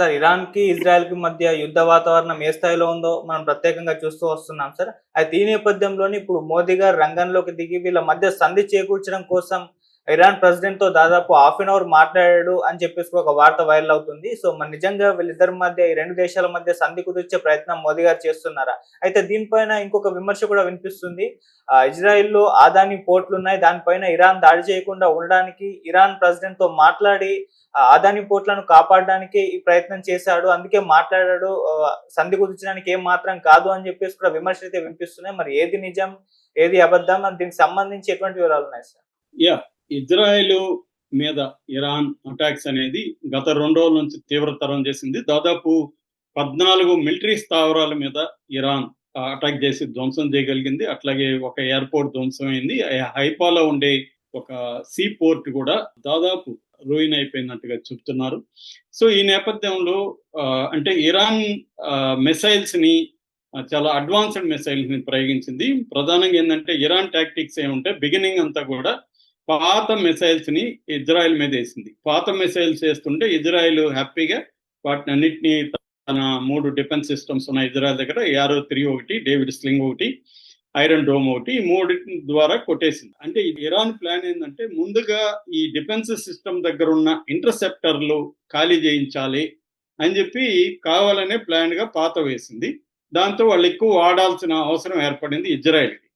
Sir ఇరాన్కి ఇజ్రాయెల్కి మధ్య యుద్ధ వాతావరణం ఏ స్థాయిలో ఉందో మనం ప్రత్యేకంగా చూస్తూ వస్తున్నాం సార్. అయితే ఈ నేపథ్యంలోనే ఇప్పుడు మోదీ గారు రంగంలోకి దిగి వీళ్ళ మధ్య సంధి చేకూర్చడం కోసం ఇరాన్ ప్రెసిడెంట్తో దాదాపు హాఫ్ అన్ అవర్ మాట్లాడాడు అని చెప్పేసి ఒక వార్త వైరల్ అవుతుంది. సో మరి నిజంగా వీళ్ళిద్దరి మధ్య ఈ రెండు దేశాల మధ్య సంధి కుదిర్చే ప్రయత్నం మోదీ గారు చేస్తున్నారా? అయితే దీనిపైన ఇంకొక విమర్శ కూడా వినిపిస్తుంది. ఇజ్రాయెల్లో ఆదాని పోర్ట్లు ఉన్నాయి దానిపైన ఇరాన్ దాడి చేయకుండా ఉండడానికి ఇరాన్ ప్రెసిడెంట్తో మాట్లాడి ఆదాని అదాని పోర్ట్లను కాపాడడానికి ఈ ప్రయత్నం చేశాడు. అందుకే మాట్లాడాడు. సంధి కుదించడానికి ఏం మాత్రం కాదు అని చెప్పేసి కూడా విమర్శలు అయితే వినిపిస్తున్నాయి. మరి ఏది నిజం ఏది అబద్ధం? అని దీనికి సంబంధించి ఎటువంటి వివరాలు ఉన్నాయి సార్? యా ఇజ్రాయెల్ మీద ఇరాన్ అటాక్స్ అనేది గత రెండు రోజుల నుంచి తీవ్రతరం చేసింది. దాదాపు పద్నాలుగు మిలిటరీ స్థావరాల మీద ఇరాన్ అటాక్ చేసి ధ్వంసం చేయగలిగింది. అట్లాగే ఒక ఎయిర్పోర్ట్ ధ్వంసం అయింది. హైపాలో ఉండే ఒక సీ పోర్ట్ కూడా దాదాపు రూయిన్ అయిపోయినట్టుగా చెప్తున్నారు. సో ఈ నేపథ్యంలో ఆ, అంటే ఇరాన్ మిసైల్స్ని చాలా అడ్వాన్స్డ్ మిసైల్స్ని ప్రయోగించింది. ప్రధానంగా ఏంటంటే ఇరాన్ టాక్టిక్స్ ఏముంటే బిగినింగ్ అంతా కూడా పాత మిసైల్స్ని ఇజ్రాయెల్ మీద వేసింది. పాత మిసైల్స్ వేస్తుంటే ఇజ్రాయెల్ హ్యాపీగా వాటిని అన్నిటినీ తన మూడు డిఫెన్స్ సిస్టమ్స్ ఉన్న ఇజ్రాయెల్ దగ్గర యారో త్రీ ఒకటి డేవిడ్ స్లింగ్ ఒకటి ఐరన్ డోమ్ ఒకటి ఈ మూడి ద్వారా కొట్టేసింది. అంటే ఇరాన్ ప్లాన్ ఏంటంటే ముందుగా ఈ డిఫెన్స్ సిస్టమ్ దగ్గర ఉన్న ఇంటర్సెప్టర్లు ఖాళీ చేయించాలి అని చెప్పి కావాలనే ప్లాన్గా పాత వేసింది. దాంతో వాళ్ళు ఎక్కువ వాడాల్సిన అవసరం ఏర్పడింది ఇజ్రాయెల్కి.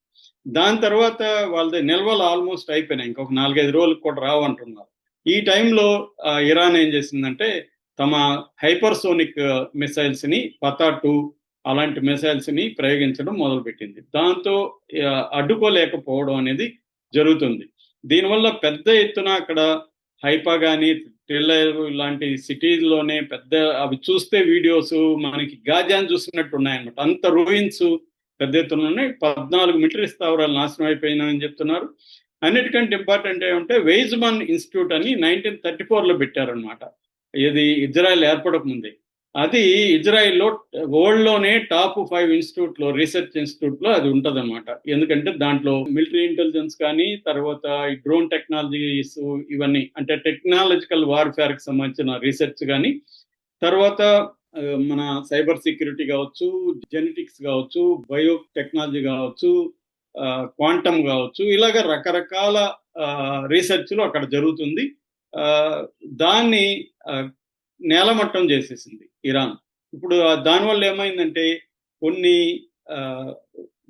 దాని తర్వాత వాళ్ళది నిల్వలు ఆల్మోస్ట్ అయిపోయినాయి. ఇంకొక నాలుగైదు రోజులకు కూడా రావంటున్నారు. ఈ టైంలో ఇరాన్ ఏం చేసిందంటే తమ హైపర్సోనిక్ మిసైల్స్ని పతా టూ అలాంటి మిసైల్స్ని ప్రయోగించడం మొదలుపెట్టింది. దాంతో అడ్డుకోలేకపోవడం అనేది జరుగుతుంది. దీనివల్ల పెద్ద ఎత్తున అక్కడ హైపా కానీ ట్రిల్లర్ లాంటి సిటీల్లోనే పెద్ద అవి చూస్తే వీడియోస్ మనకి గాజాన్ చూసినట్టు ఉన్నాయన్నమాట. అంత రూయిన్స్ పెద్ద ఎత్తున ఉన్నాయి. పద్నాలుగు మిలిటరీ స్థావరాలు నాశనం అయిపోయినాయని చెప్తున్నారు. అన్నిటికంటే ఇంపార్టెంట్ ఏమంటే వెయిజ్మన్ ఇన్స్టిట్యూట్ అని నైన్టీన్ థర్టీ ఫోర్లో పెట్టారనమాట ఇది ఇజ్రాయెల్ ఏర్పడక ముందే. అది ఇజ్రాయెల్లో వరల్డ్లోనే టాప్ ఫైవ్ ఇన్స్టిట్యూట్లో రీసెర్చ్ ఇన్స్టిట్యూట్లో అది ఉంటుందన్నమాట. ఎందుకంటే దాంట్లో మిలిటరీ ఇంటెలిజెన్స్ కానీ తర్వాత ఈ డ్రోన్ టెక్నాలజీస్ ఇవన్నీ అంటే టెక్నాలజికల్ వార్ఫేర్కి సంబంధించిన రీసెర్చ్ కానీ తర్వాత మన సైబర్ సెక్యూరిటీ కావచ్చు జెనెటిక్స్ కావచ్చు బయో టెక్నాలజీ కావచ్చు క్వాంటమ్ కావచ్చు ఇలాగ రకరకాల రీసెర్చ్లు అక్కడ జరుగుతుంది. దాన్ని నేలమట్టం చేసేసింది ఇరాన్. ఇప్పుడు దానివల్ల ఏమైందంటే కొన్ని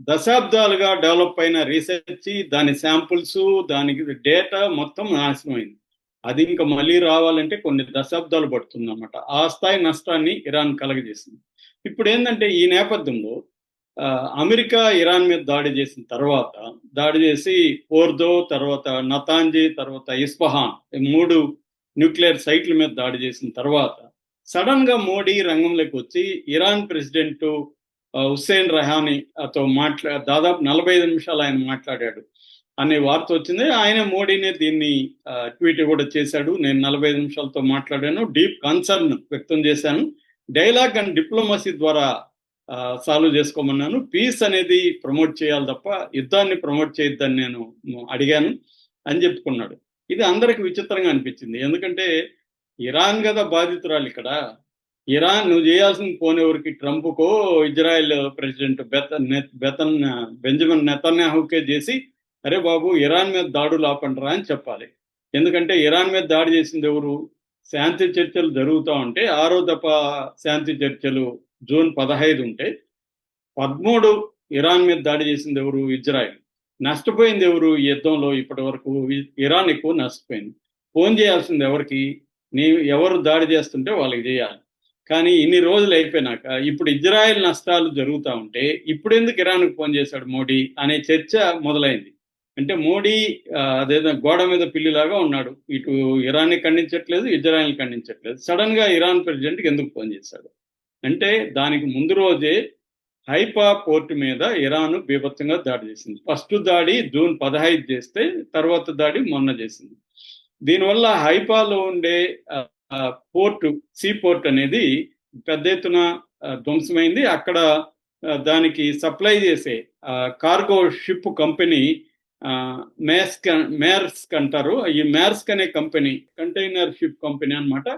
దశాబ్దాలుగా డెవలప్ అయిన రీసెర్చ్ దాని శాంపుల్స్ దానికి డేటా మొత్తం నాశనం అయింది అది ఇంకా మళ్ళీ రావాలంటే కొన్ని దశాబ్దాలు పడుతుంది అనమాట ఆ స్థాయి నష్టాన్ని ఇరాన్ కలగజేసింది. ఇప్పుడు ఏంటంటే ఈ నేపథ్యంలో ఆ, అమెరికా ఇరాన్ మీద దాడి చేసిన తర్వాత దాడి చేసి పోర్దో తర్వాత నతాంజీ తర్వాత ఇస్ఫహాన్ మూడు న్యూక్లియర్ సైట్ల మీద దాడి చేసిన తర్వాత సడన్గా మోడీ రంగంలోకి వచ్చి ఇరాన్ ప్రెసిడెంట్ హుస్సేన్ రహానీ అతో మాట్లా దాదాపు నలభై ఐదు నిమిషాలు ఆయన మాట్లాడాడు. అనే వార్త వచ్చింది. ఆయన మోడీనే దీన్ని ట్వీట్ కూడా చేశాడు. నేను నలభై ఐదు నిమిషాలతో మాట్లాడాను. డీప్ కన్సర్న్ వ్యక్తం చేశాను. డైలాగ్ అండ్ డిప్లొమసీ ద్వారా సాల్వ్ చేసుకోమన్నాను. పీస్ అనేది ప్రమోట్ చేయాలి తప్ప యుద్ధాన్ని ప్రమోట్ చేయొద్దని నేను అడిగాను అని చెప్పుకున్నాడు. ఇది అందరికి విచిత్రంగా అనిపించింది. ఎందుకంటే ఇరాన్ కదా బాధితురాలు ఇక్కడ. ఇరాన్ నువ్వు చేయాల్సిన పోనేవరికి? ట్రంప్కో ఇజ్రాయెల్ ప్రెసిడెంట్ బెతన్ బెతన్ బెంజమిన్ నెతన్యాహుకే చేసి అరే బాబు ఇరాన్ మీద దాడులు ఆపండిరా అని చెప్పాలి. ఎందుకంటే ఇరాన్ మీద దాడి చేసింది ఎవరు? శాంతి చర్చలు జరుగుతూ ఉంటే ఆరో దఫ శాంతి చర్చలు జూన్ పదహైదు ఉంటే పదమూడు ఇరాన్ మీద దాడి చేసింది ఎవరు? ఇజ్రాయెల్. నష్టపోయింది ఎవరు ఈ యుద్ధంలో ఇప్పటి వరకు? ఇరాన్ ఎక్కువ నష్టపోయింది. ఫోన్ చేయాల్సింది ఎవరికి? నీ ఎవరు దాడి చేస్తుంటే వాళ్ళకి చేయాలి. కానీ ఇన్ని రోజులు అయిపోయినాక ఇప్పుడు ఇజ్రాయెల్ నష్టాలు జరుగుతూ ఉంటే ఇప్పుడు ఎందుకు ఇరాన్కి ఫోన్ చేశాడు మోడీ? అనే చర్చ మొదలైంది. అంటే మోడీ అదేదో గోడ మీద పిల్లిలాగా ఉన్నాడు. ఇటు ఇరాన్ని ఖండించట్లేదు ఇజ్రాయెల్ ఖండించట్లేదు. సడన్గా ఇరాన్ ప్రెసిడెంట్కి ఎందుకు ఫోన్ చేశాడు? అంటే దానికి ముందు రోజే హైపా పోర్ట్ మీద ఇరాన్ బీభత్సంగా దాడి చేసింది. ఫస్ట్ దాడి జూన్ పదహైదు చేస్తే తర్వాత దాడి మొన్న చేసింది. దీనివల్ల హైపాలో ఉండే ఆ, పోర్ట్ సీ పోర్ట్ అనేది పెద్ద ఎత్తున ధ్వంసమైంది. అక్కడ దానికి సప్లై చేసే cargo ship company Maersk Maersk అంటారు. ఈ మేర్స్క్ అనే కంపెనీ కంటైనర్ షిప్ కంపెనీ అన్నమాట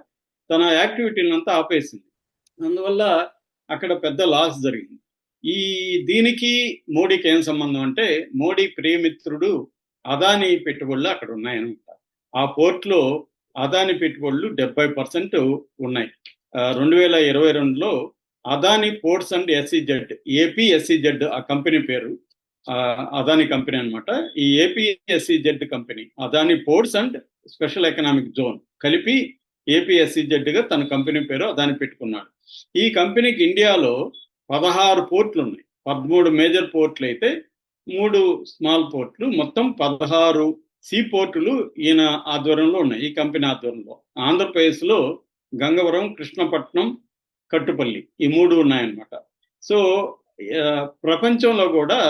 తన యాక్టివిటీని అంతా ఆపేసింది. అందువల్ల అక్కడ పెద్ద లాస్ జరిగింది. ఈ దీనికి మోడీకి ఏం సంబంధం అంటే మోడీ ప్రియమిత్రుడు అదాని పెట్టుబడులు అక్కడ ఉన్నాయన్నమాట. ఆ పోర్ట్లో అదాని పెట్టుబడులు డెబ్బై పర్సెంట్ ఉన్నాయి. రెండు వేల ఇరవై రెండులో Adani ports and SEZ AP SEZ ఆ కంపెనీ పేరు అదాని కంపెనీ అనమాట ఈ APSEZ company Adani ports and special economic zone కలిపి ఏపీఎస్సీజెడ్గా తన కంపెనీ పేరు అదాని పెట్టుకున్నాడు. ఈ కంపెనీకి ఇండియాలో పదహారు పోర్ట్లు ఉన్నాయి. పదమూడు మేజర్ పోర్ట్లు అయితే మూడు స్మాల్ పోర్ట్లు మొత్తం పదహారు సీ పోర్టులు ఈయన ఆధ్వర్యంలో ఉన్నాయి ఈ కంపెనీ ఆధ్వర్యంలో. ఆంధ్రప్రదేశ్లో గంగవరం కృష్ణపట్నం కట్టుపల్లి ఈ మూడు ఉన్నాయన్నమాట. సో ప్రపంచంలో కూడా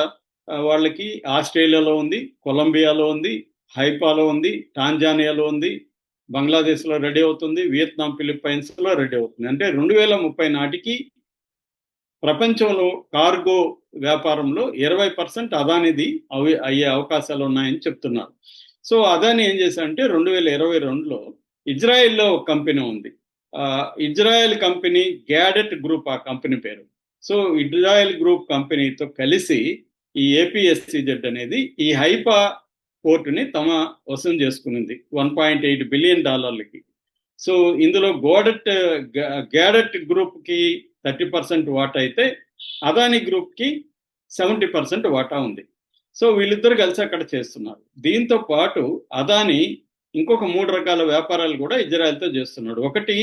వాళ్ళకి ఆస్ట్రేలియాలో ఉంది కొలంబియాలో ఉంది హైపాలో ఉంది టాంజానియాలో ఉంది బంగ్లాదేశ్లో రెడీ అవుతుంది వియత్నాం ఫిలిప్పైన్స్లో రెడీ అవుతుంది. అంటే రెండు వేల ముప్పై నాటికి ప్రపంచంలో కార్గో వ్యాపారంలో ఇరవై పర్సెంట్ అదానిది అవి అయ్యే అవకాశాలు ఉన్నాయని చెప్తున్నారు. సో అదాని ఏం చేశారంటే రెండు వేల ఇరవై రెండులో ఇజ్రాయెల్లో ఒక కంపెనీ ఉంది. ఇజ్రాయెల్ కంపెనీ గ్యాడెట్ గ్రూప్ ఆ కంపెనీ పేరు. సో ఇజ్రాయెల్ గ్రూప్ కంపెనీతో కలిసి ఈ ఏపీఎస్సీజెడ్ అనేది ఈ హైపా కోర్టుని తమ వసం చేసుకునింది. వన్ పాయింట్ ఎయిట్ బిలియన్ డాలర్లకి. సో ఇందులో గోడట్ గ్యాడట్ గ్రూప్కి థర్టీ పర్సెంట్ వాటా అయితే అదాని గ్రూప్కి సెవెంటీ పర్సెంట్ వాటా ఉంది. సో వీళ్ళిద్దరు కలిసి అక్కడ చేస్తున్నారు. దీంతో పాటు అదాని ఇంకొక మూడు రకాల వ్యాపారాలు కూడా ఇజ్రాయెల్తో చేస్తున్నాడు. ఒకటి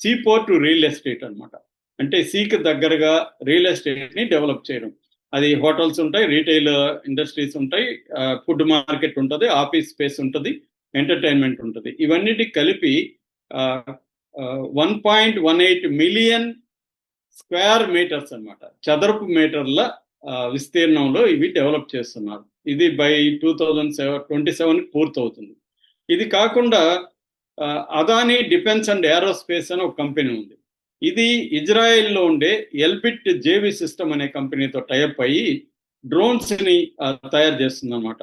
సీ పోర్ట్ రియల్ ఎస్టేట్ అన్నమాట. అంటే సీకి దగ్గరగా రియల్ ఎస్టేట్ని డెవలప్ చేయడం. అది హోటల్స్ ఉంటాయి రీటైల్ ఇండస్ట్రీస్ ఉంటాయి ఫుడ్ మార్కెట్ ఉంటుంది ఆఫీస్ స్పేస్ ఉంటుంది ఎంటర్టైన్మెంట్ ఉంటుంది. ఇవన్నిటి కలిపి one point one eight million square metres అన్నమాట. చదరపు మీటర్ల విస్తీర్ణంలో ఇవి డెవలప్ చేస్తున్నారు. ఇది by two thousand seven twenty seven పూర్తవుతుంది. ఇది కాకుండా Adani Adani defence and aerospace అని ఒక కంపెనీ ఉంది. ఇది ఇజ్రాయెల్లో ఉండే ఎల్బిట్ జేవి సిస్టమ్ అనే కంపెనీతో టైప్ అయ్యి డ్రోన్స్ని తయారు చేస్తుంది అనమాట